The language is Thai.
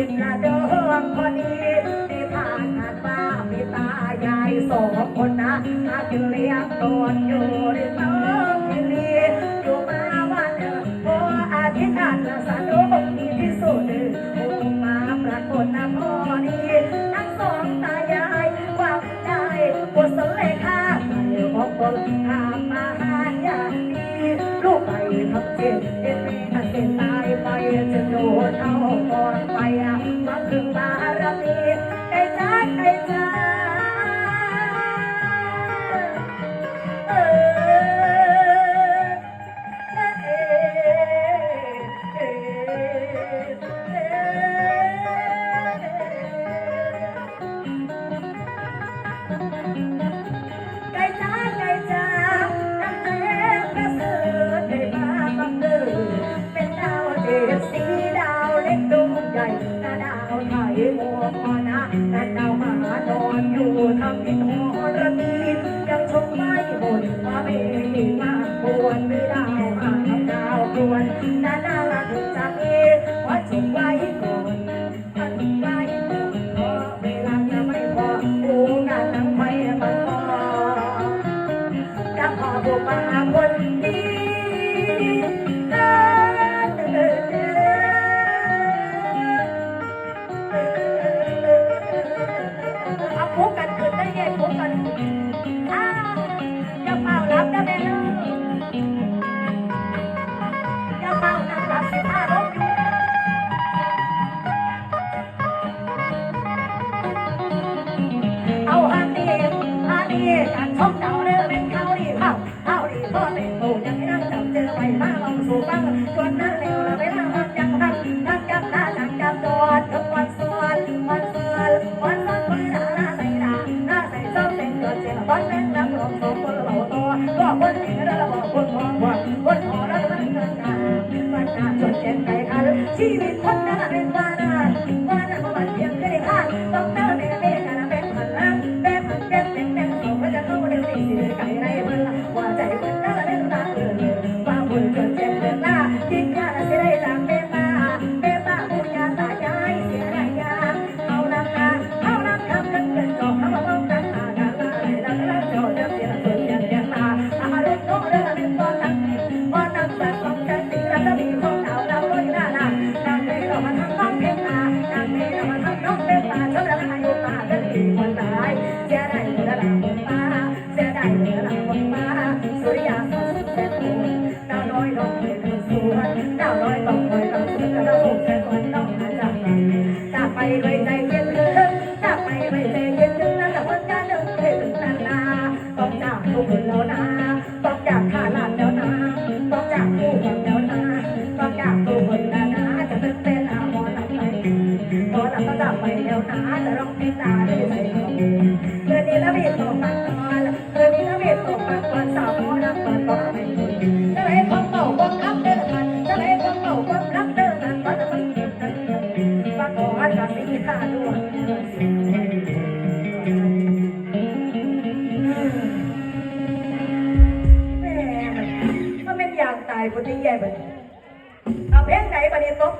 กินกะเดิมพอดีที่ผ่านทางบ้ามีตายายสองคนนะอาจึงเลี้ยงตนอยู่ในเมืองมิลีอยู่มาวันหนึ่งพออาทิตย์อันสะดุ้งดีที่สุดคงมาปรากฏนะพอดีทั้งสองตายายหวังได้ปบทสนเลยค่ะไม่บอกคนทา looking by. ดาวไทยโอปานะแต่ดาวมหานอนอยู่ทำกินหอระดียังชมไม่หมดมาเมฆมากควรไม่ได้ จนเก่ใจอาชีวิตคนนั้นเป็นตานา จะร้องเพลงตาได้ใส่ของเดือนนี้ละเบียดตกปักตอนเดือนนี้ละเบียดตกปักตอนสาวมอรักเปิดบอกไม่ถูกจะไหนความเมาความรักเดินมันจะไหนความเมาความรักเดินมันก็จะมันเก็บกันว่าก่อนกับสีข้าด้วยแม่มันมันเป็นอย่างตายคนที่แย่แบบเอาเพลงไหนประเด็นลบ